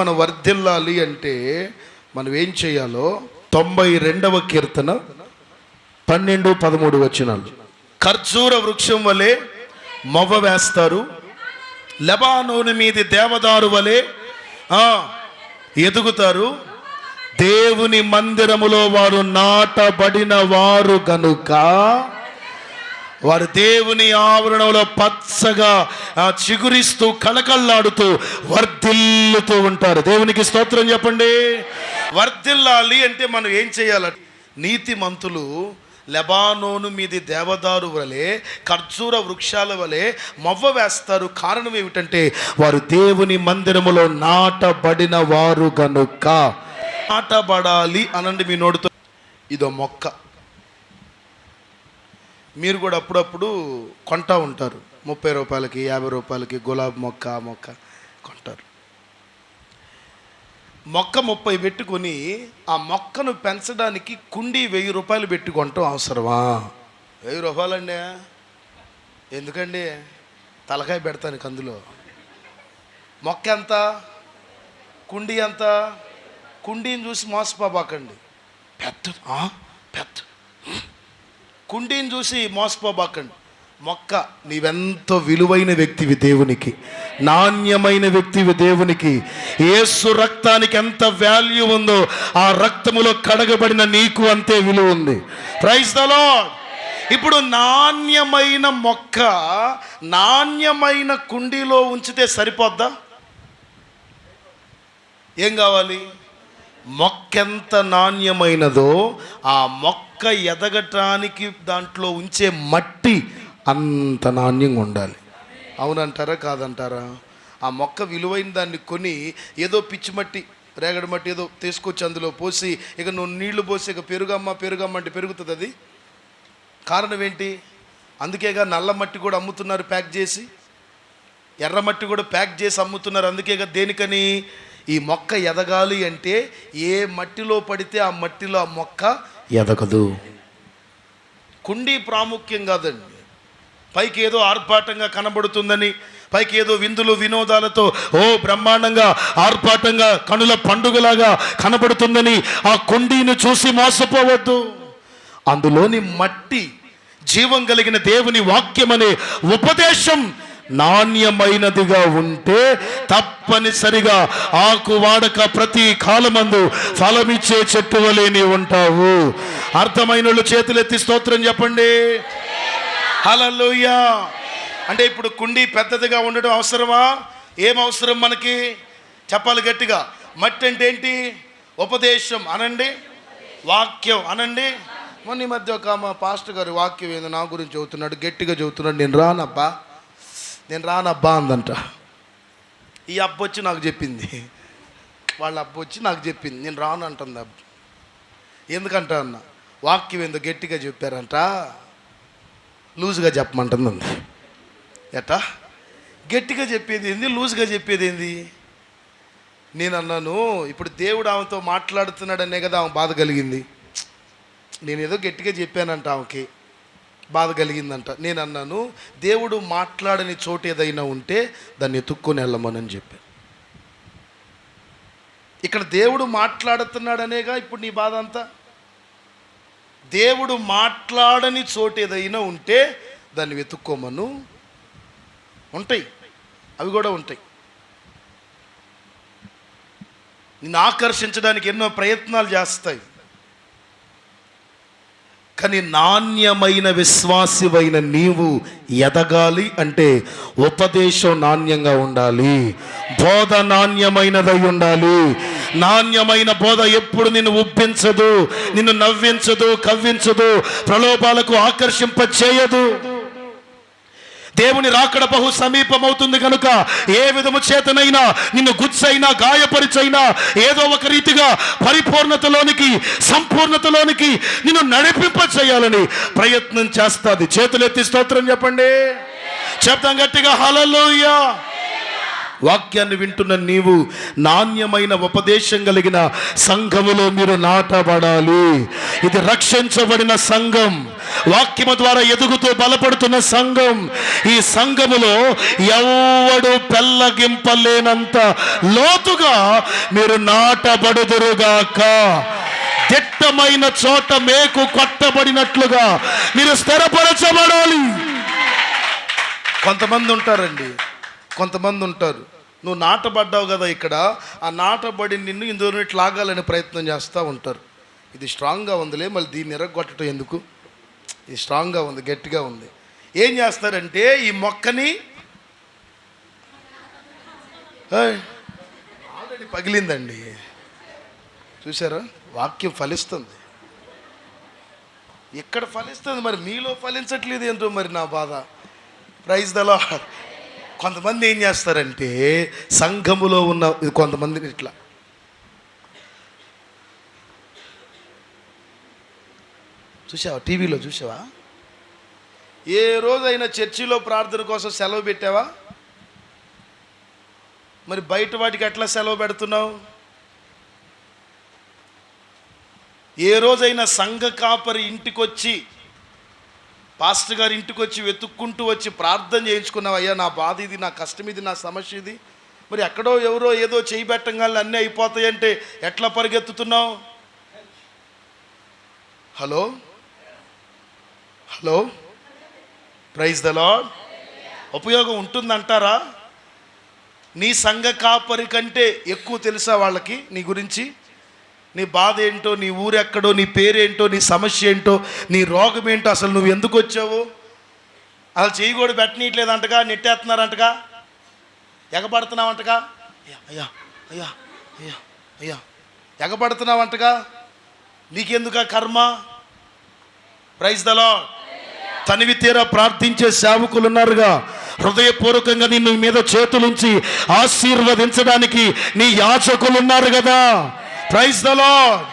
మనం వర్ధిల్లాలి అంటే మనం ఏం చేయాలో? తొంభై రెండవ కీర్తన పన్నెండు పదమూడు వచనాలు. ఖర్జూర వృక్షం వలె మొవ్వ వేస్తారు. లెబానోని మీది దేవదారు వలె ఎదుగుతారు. దేవుని మందిరములో వారు నాటబడిన వారు గనుక వారు దేవుని ఆవరణంలో పచ్చగా చిగురిస్తూ కళకళ్ళాడుతూ వర్ధిల్లుతూ ఉంటారు. దేవునికి స్తోత్రం చెప్పండి. వర్ధిల్లాలి అంటే మనం ఏం చేయాలి నీతి మంతులు లెబానోను మీది దేవదారు వలె ఖర్జూర వృక్షాల వలె మవ్వ వేస్తారు. కారణం ఏమిటంటే వారు దేవుని మందిరములో నాటబడిన వారు గనుక. నాటబడాలి అనండి మీ నోడుతో ఇదో మొక్క. మీరు కూడా అప్పుడప్పుడు కొంటా ఉంటారు. ముప్పై రూపాయలకి యాభై రూపాయలకి గులాబీ మొక్క ఆ మొక్క కొంటారు. మొక్క ముప్పై పెట్టుకొని ఆ మొక్కను పెంచడానికి కుండీ వెయ్యి రూపాయలు పెట్టి అవసరమా? వెయ్యి రూపాయలండి. ఎందుకండి? తలకాయ పెడతాను అందులో. మొక్క ఎంత? కుండీ ఎంత? కుండీని చూసి మోసపోబాకండి. పెద్ద పెద్ద. కుండీని చూసి మోసపోబాకండి. మొక్క నీవెంతో విలువైన వ్యక్తివి దేవునికి నాణ్యమైన వ్యక్తివి దేవునికి ఏసు రక్తానికి ఎంత వాల్యూ ఉందో ఆ రక్తములో కడగబడిన నీకు అంతే విలువ ఉంది. ప్రైజ్ ద ఇప్పుడు నాణ్యమైన మొక్క నాణ్యమైన కుండీలో ఉంచితే సరిపోద్దా? ఏం కావాలి? మొక్క ఎంత నాణ్యమైనదో ఆ మొక్క మొక్క ఎదగటానికి దాంట్లో ఉంచే మట్టి అంత నాణ్యంగా ఉండాలి. అవునంటారా కాదంటారా? ఆ మొక్క విలువైన దాన్ని కొని ఏదో పిచ్చి మట్టి రేగడి మట్టి ఏదో తీసుకొచ్చి అందులో పోసి ఇక నువ్వు నీళ్ళు పోసి ఇక పెరుగమ్మ పెరుగమ్మ అంటే పెరుగుతుంది అది. కారణం ఏంటి? అందుకేగా నల్ల మట్టి కూడా అమ్ముతున్నారు ప్యాక్ చేసి. ఎర్ర మట్టి కూడా ప్యాక్ చేసి అమ్ముతున్నారు. అందుకేగా దేనికని? ఈ మొక్క ఎదగాలి అంటే ఏ మట్టిలో పడితే ఆ మట్టిలో ఆ మొక్క ఎదగదు. కుండీ ప్రాముఖ్యం కాదండి. పైకి ఏదో ఆర్భాటంగా కనబడుతుందని పైకి ఏదో విందులు వినోదాలతో ఓ బ్రహ్మాండంగా ఆర్భాటంగా కనుల పండుగలాగా కనబడుతుందని ఆ కుండీని చూసి మోసపోవద్దు. అందులోని మట్టి జీవం కలిగిన దేవుని వాక్యం అనే ఉపదేశం నాణ్యమైనదిగా ఉంటే తప్పనిసరిగా ఆకు వాడక ప్రతి కాలమందు ఫలమిచ్చే చెట్టు వలె నీవు ఉంటావు. అర్థమైన చేతులెత్తి స్తోత్రం చెప్పండి. హల్లెలూయా. అంటే ఇప్పుడు కుండీ పెద్దదిగా ఉండడం అవసరమా? ఏం అవసరం మనకి? చెప్పాలి గట్టిగా. మట్టి అంటే ఏంటి? ఉపదేశం అనండి. వాక్యం అనండి. మొన్న మధ్య ఒక మా పాస్టర్ గారు వాక్యం ఏందో నా గురించి చెబుతున్నాడు గట్టిగా చెబుతున్నాడు నేను రానబ్బా. నేను రానబ్బా అందంట. ఈ అబ్బ వచ్చి నాకు చెప్పింది. వాళ్ళ అబ్బ వచ్చి నాకు చెప్పింది. నేను రాను అంటుంది అబ్బ. ఎందుకంట అన్న? వాక్యం ఏందో గట్టిగా చెప్పారంట. లూజ్గా చెప్పమంటుంది అంది ఎట్టా? గట్టిగా చెప్పేది ఏంది? లూజ్గా చెప్పేది ఏంది? నేను అన్నాను ఇప్పుడు దేవుడు ఆమెతో మాట్లాడుతున్నాడనే కదా ఆమె బాధ కలిగింది. నేను ఏదో గట్టిగా చెప్పానంట ఆమెకి. బాధ కలిగిందంట. నేను అన్నాను దేవుడు మాట్లాడని చోటు ఏదైనా ఉంటే దాన్ని ఎత్తుక్కొని వెళ్ళమనని చెప్పాను. ఇక్కడ దేవుడు మాట్లాడుతున్నాడనేగా ఇప్పుడు నీ బాధ అంతా? దేవుడు మాట్లాడని చోటు ఏదైనా ఉంటే దాన్ని వెతుక్కోమను. ఉంటాయి. అవి కూడా ఉంటాయి. నిన్ను ఆకర్షించడానికి ఎన్నో ప్రయత్నాలు చేస్తాయి. కానీ నాణ్యమైన విశ్వాసివైన నీవు ఎదగాలి అంటే ఉపదేశం నాణ్యంగా ఉండాలి. బోధ నాణ్యమైనదై ఉండాలి. నాణ్యమైన బోధ ఎప్పుడు నిన్ను ఉప్పించదు నిన్ను నవ్వించదు కవ్వించదు ప్రలోభాలకు ఆకర్షింప చేయదు దేవుని రాకడ బహు సమీపమవుతుంది కనుక ఏ విధము చేతనైనా నిన్ను గుచ్చైనా గాయపరిచైనా ఏదో ఒక రీతిగా పరిపూర్ణతలోనికి సంపూర్ణతలోనికి నిన్ను నడిపింప చేయాలని ప్రయత్నం చేస్తుంది. చేతులెత్తి స్తోత్రం చెప్పండి. చెప్తాం గట్టిగా హలలోయ వాక్యాన్ని వింటున్న నీవు నాణ్యమైన ఉపదేశం కలిగిన సంఘములో మీరు నాటబడాలి ఇది రక్షించబడిన సంఘం. వాక్యము ద్వారా ఎదుగుతూ బలపడుతున్న సంఘం. ఈ సంఘములో ఎవడు పెళ్ళగింపలేనంత లోతుగా మీరు నాటబడుదురుగాక. దిట్టమైన చోట మేకు కొట్టబడినట్లుగా మీరు స్థిరపరచబడాలి. కొంతమంది ఉంటారండి. కొంతమంది ఉంటారు. నువ్వు నాటబడ్డావు కదా ఇక్కడ. ఆ నాటబడి నిన్ను ఇందులో లాగాలనే లాగాలని ప్రయత్నం చేస్తూ ఉంటారు. ఇది స్ట్రాంగ్గా ఉందిలే మళ్ళీ దీన్ని ఎరగొట్టడం ఎందుకు? ఇది స్ట్రాంగ్గా ఉంది గట్టిగా ఉంది. ఏం చేస్తారంటే ఈ మొక్కని ఆల్రెడీ పగిలిందండి. చూసారా వాక్యం ఫలిస్తుంది. ఇక్కడ ఫలిస్తుంది మరి? మీలో ఫలించట్లేదు ఏంటో మరి నా బాధ. ప్రైజ్ దలా కొంతమంది ఏం చేస్తారంటే సంఘములో ఉన్న ఇది కొంతమందిని ఇట్లా. చూసావా టీవీలో చూసావా ఏ రోజైనా చర్చిలో ప్రార్థన కోసం సెలవు పెట్టావా? మరి బయట వాటికి ఎట్లా సెలవు పెడుతున్నావు? ఏ రోజైనా సంఘ కాపరి ఇంటికొచ్చి పాస్టర్ గారి ఇంటికి వచ్చి వెతుక్కుంటూ వచ్చి ప్రార్థన చేయించుకున్నావు అయ్యా నా బాధ ఇది నా కష్టం ఇది నా సమస్య ఇది. మరి ఎక్కడో ఎవరో ఏదో చేయి పెట్టంగానే అన్నీ అయిపోతాయంటే ఎట్లా పరిగెత్తుతున్నావు? Hello? Hello? Praise the Lord ఉపయోగం ఉంటుందంటారా? నీ సంఘ కాపరి కంటే ఎక్కువ తెలుసా వాళ్ళకి నీ గురించి? నీ బాధ ఏంటో నీ ఊరెక్కడో నీ పేరేంటో నీ సమస్య ఏంటో నీ రోగం ఏంటో అసలు నువ్వు ఎందుకు వచ్చావు? అసలు చేయి కూడా పెట్టనీయట్లేదంటగా నెట్టేస్తున్నారంటగా ఎగబడుతున్నావంటగా. అయ్యా అయ్యా అయ్యా అయ్యా అయ్యా ఎగబడుతున్నావంటగా. నీకెందుక కర్మ? ప్రైజ్ దలో తనివి తీరా ప్రార్థించే సేవకులు ఉన్నారుగా హృదయపూర్వకంగా నిన్ను మీద చేతులుంచి ఆశీర్వదించడానికి నీ యాచకులు ఉన్నారు కదా. ప్రైజ్ దలో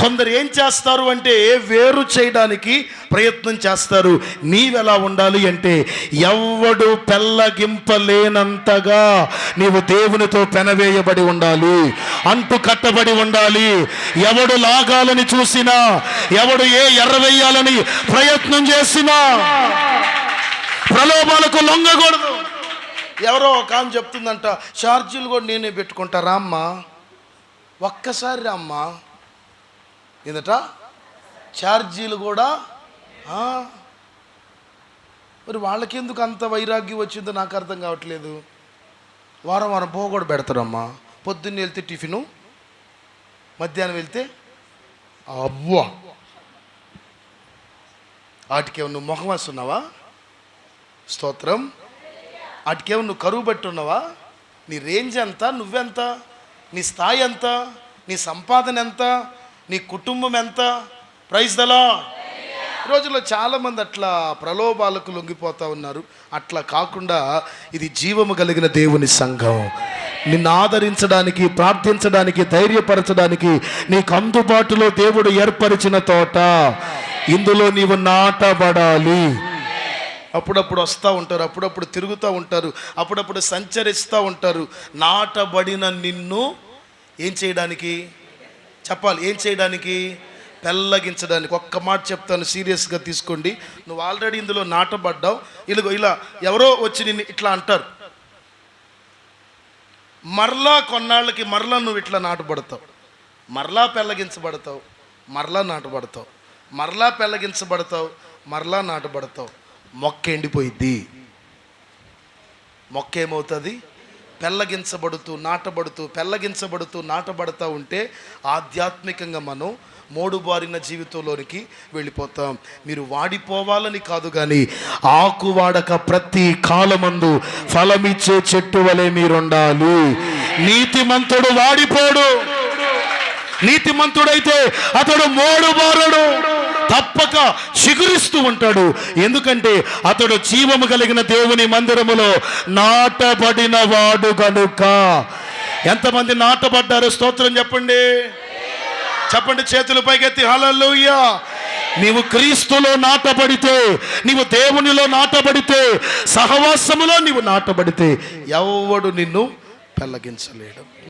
కొందరు ఏం చేస్తారు అంటే వేరు చేయడానికి ప్రయత్నం చేస్తారు. నీవెలా ఉండాలి అంటే ఎవడు పెళ్ళగింపలేనంతగా నీవు దేవునితో పెనవేయబడి ఉండాలి. అంటు కట్టబడి ఉండాలి. ఎవడు లాగాలని చూసినా ఎవడు ఏ ఎర్రవేయాలని ప్రయత్నం చేసినా ప్రలోభాలకు లొంగకూడదు. ఎవరో ఒక ఆమె చెప్తుందంట ఛార్జీలు కూడా నేనే పెట్టుకుంటా అమ్మా ఒక్కసారి రామ్మా ఏందట? ఛార్జీలు కూడా మరి వాళ్ళకెందుకు అంత వైరాగ్యం వచ్చిందో నాకు అర్థం కావట్లేదు. వారం వారం పో కూడా పెడతారమ్మా. పొద్దున్న వెళ్తే టిఫిను మధ్యాహ్నం వెళ్తే అవ్వా. వాటికేమో నువ్వు ముఖం వస్తున్నావా? స్తోత్రం. వాటికేమో నువ్వు కరువు బట్టి ఉన్నావా నీ రేంజ్ ఎంత? నువ్వెంత? నీ స్థాయి ఎంత? నీ సంపాదన ఎంత? నీ కుటుంబం ఎంత? ప్రైజ్ దలా ఈ రోజుల్లో చాలామంది అట్లా ప్రలోభాలకు లొంగిపోతూ ఉన్నారు. అట్లా కాకుండా ఇది జీవము కలిగిన దేవుని సంఘం. నిన్ను ఆదరించడానికి ప్రార్థించడానికి ధైర్యపరచడానికి నీకు అందుబాటులో దేవుడు ఏర్పరిచిన తోట. ఇందులో నీవు నాటబడాలి. అప్పుడప్పుడు వస్తూ ఉంటారు అప్పుడప్పుడు తిరుగుతూ ఉంటారు అప్పుడప్పుడు సంచరిస్తూ ఉంటారు. నాటబడిన నిన్ను ఏం చేయడానికి? చెప్పాలి ఏం చేయడానికి? పెళ్ళగించడానికి ఒక్క మాట చెప్తాను సీరియస్గా తీసుకోండి. నువ్వు ఆల్రెడీ ఇందులో నాటబడ్డావు. ఇలాగో ఇలా ఎవరో వచ్చి నిన్ను ఇట్లా అంటారు. మరలా కొన్నాళ్ళకి మరలా నువ్వు ఇట్లా నాటబడతావు. మరలా పెళ్ళగించబడతావు మరలా నాటబడతావు. మరలా పెళ్ళగించబడతావు మరలా నాటబడతావు. మొక్క ఎండిపోయిద్ది. మొక్క ఏమవుతుంది? పెళ్ళగించబడుతూ నాటబడుతూ పెళ్ళగించబడుతూ నాటబడుతూ ఉంటే ఆధ్యాత్మికంగా మనం మోడుబారిన జీవితంలోనికి వెళ్ళిపోతాం. మీరు వాడిపోవాలని కాదు కానీ ఆకు వాడక ప్రతి కాలమందు ఫలమిచ్చే చెట్టు వలె మీరుండాలి. నీతిమంతుడు వాడిపోడు. నీతిమంతుడైతే అతడు మోడుబారడు. తప్పక చిగురిస్తూ ఉంటాడు. ఎందుకంటే అతడు జీవము కలిగిన దేవుని మందిరములో నాటబడిన వాడు కనుక ఎంతమంది నాటబడ్డారు? స్తోత్రం చెప్పండి. చెప్పండి చేతులు పైకెత్తి. హల్లెలూయా. నీవు క్రీస్తులో నాటబడితే నీవు దేవునిలో నాటబడితే సహవాసములో నీవు నాటబడితే ఎవడు నిన్ను పెళ్ళగించలేడు.